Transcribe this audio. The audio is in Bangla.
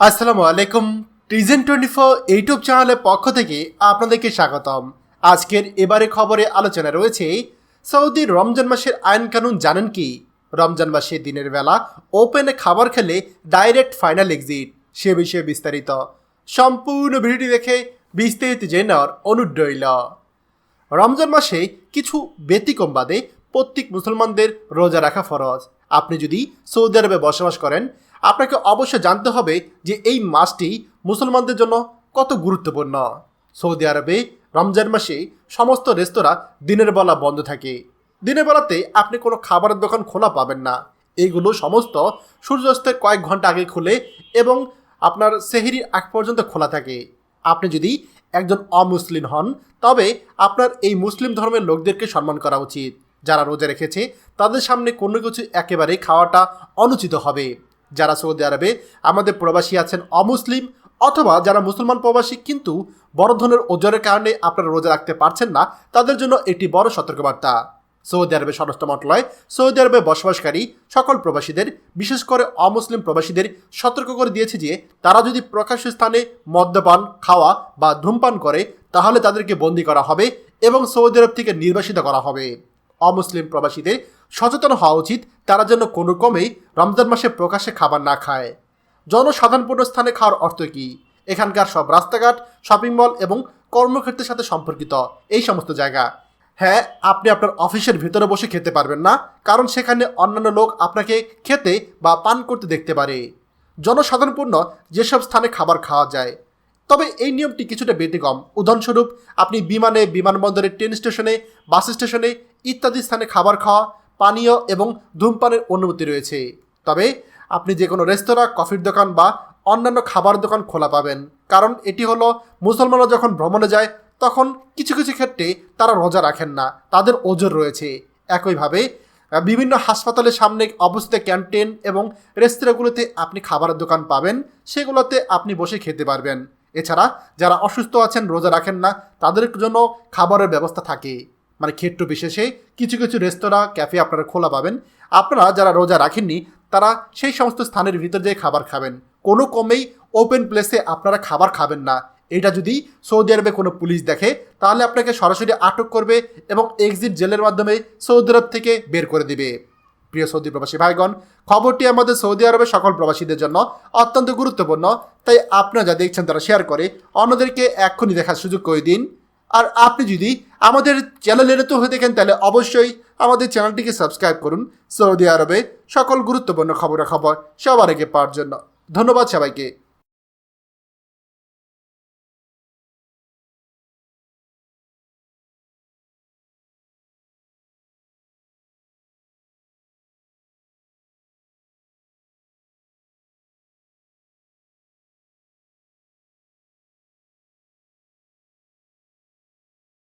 আসসালামু আলাইকুম। টিজেন টোয়েন্টি ফোর ইউটিউব চ্যানেলের পক্ষ থেকে আপনাদেরকে স্বাগতম। আজকের এবারে খবরে আলোচনা রয়েছে সৌদির রমজান মাসের আইন কানুন জানেন কি? রমজান মাসে দিনের বেলা ওপেনে খাবার খেলে ডাইরেক্ট ফাইনাল এক্সিট সে বিষয়ে বিস্তারিত। সম্পূর্ণ ভিডিওটি দেখে বিস্তারিত জেনে নেওয়ার রইল। রমজান মাসে কিছু ব্যতিক্রম বাদে প্রত্যেক মুসলমানদের রোজা রাখা ফরজ। আপনি যদি সৌদি আরবে বসবাস করেন আপনাকে অবশ্যই জানতে হবে যে এই মাসটি মুসলমানদের জন্য কত গুরুত্বপূর্ণ। সৌদি আরবে রমজান মাসে সমস্ত রেস্তোরাঁ দিনের বেলা বন্ধ থাকে। দিনের বেলাতে আপনি কোনো খাবারের দোকান খোলা পাবেন না। এইগুলো সমস্ত সূর্যাস্তের কয়েক ঘণ্টা আগে খুলে এবং আপনার সেহেরির আগ পর্যন্ত খোলা থাকে। আপনি যদি একজন অমুসলিম হন, তবে আপনার এই মুসলিম ধর্মের লোকদেরকে সম্মান করা উচিত। যারা রোজা রেখেছে, তাদের সামনে কোনো কিছু একেবারে খাওয়াটা অনুচিত হবে। যারা সৌদি আরবে, আমাদের প্রবাসী আছেন অমুসলিম অথবা যারা মুসলমান প্রবাসী, কিন্তু বড় ধরনের ওজনের কারণে আপনারা রোজা রাখতে পারছেন না, তাদের জন্য এটি বড় সতর্কবার্তা। সৌদি আরবের স্বরাষ্ট্র মন্ত্রণালয়, সৌদি আরবে বসবাসকারী সকল প্রবাসীদের, বিশেষ করে অমুসলিম প্রবাসীদের সতর্ক করে দিয়েছে যে, তারা যদি প্রকাশ্য স্থানে মদ্যপান, খাওয়া বা ধূমপান করে, তাহলে তাদেরকে বন্দি করা হবে এবং সৌদি আরব থেকে নির্বাসিত করা হবে। অমুসলিম প্রবাসীদের সচেতন হওয়া উচিত, তারা যেন কোনো ক্রমেই রমজান মাসে প্রকাশ্যে খাবার না খায়। জনসাধারণপূর্ণ স্থানে খাওয়ার অর্থ কী? এখানকার সব রাস্তাঘাট শপিং মল এবং কর্মক্ষেত্রের সাথে সম্পর্কিত এই সমস্ত জায়গা। হ্যাঁ আপনি আপনার অফিসের ভিতরে বসে খেতে পারবেন না, কারণ সেখানে অন্যান্য লোক আপনাকে খেতে বা পান করতে দেখতে পারে। জনসাধারণপূর্ণ যেসব স্থানে খাবার খাওয়া যায়। তবে এই নিয়মটি কিছুটা ব্যতিক্রম। উদাহরণস্বরূপ, আপনি বিমানে, বিমানবন্দরে ট্রেন স্টেশনে বাস স্টেশনে ইত্যাদি স্থানে খাবার খাওয়া পানীয় এবং ধূমপানের অনুমতি রয়েছে। তবে আপনি যে কোনো রেস্তোরাঁ, কফির দোকান বা অন্যান্য খাবার দোকান খোলা পাবেন। কারণ এটি হলো, মুসলমানরা যখন ভ্রমণে যায়, তখন কিছু কিছু ক্ষেত্রে তারা রোজা রাখেন না, তাদের ওজোর রয়েছে। একইভাবে বিভিন্ন হাসপাতালের সামনে অবস্থিত ক্যান্টিন এবং রেস্তোরাঁগুলোতে আপনি খাবারের দোকান পাবেন, সেগুলোতে আপনি বসে খেতে পারবেন। এছাড়া, যারা অসুস্থ আছেন, রোজা রাখেন না, তাদের জন্য খাবারের ব্যবস্থা থাকে। মানে ক্ষেত্র বিশেষে কিছু কিছু রেস্তোরাঁ, ক্যাফে আপনারা খোলা পাবেন। আপনারা যারা রোজা রাখেননি, তারা সেই সমস্ত স্থানের ভিতর যেয়ে খাবার খাবেন। কোনো কমেই ওপেন প্লেসে আপনারা খাবার খাবেন না। এটা যদি সৌদি আরবে কোনো পুলিশ দেখে, তাহলে আপনাকে সরাসরি আটক করবে এবং এক্সিট জেলের মাধ্যমে সৌদি আরব থেকে বের করে দিবে। প্রিয় সৌদি প্রবাসী ভাইগণ, খবরটি আমাদের সৌদি আরবের সকল প্রবাসীদের জন্য অত্যন্ত গুরুত্বপূর্ণ। তাই আপনারা যা দেখছেন তারা শেয়ার করে, অন্যদেরকে এক্ষুনি দেখার সুযোগ করে দিন। আর আপনি যদি আমাদের চ্যানেলের তো হয়ে দেখেন তাহলে অবশ্যই আমাদের চ্যানেলটিকে সাবস্ক্রাইব করুন। সৌদি আরবে সকল গুরুত্বপূর্ণ খবরাখবর সবার আগে পাওয়ার জন্য। ধন্যবাদ সবাইকে।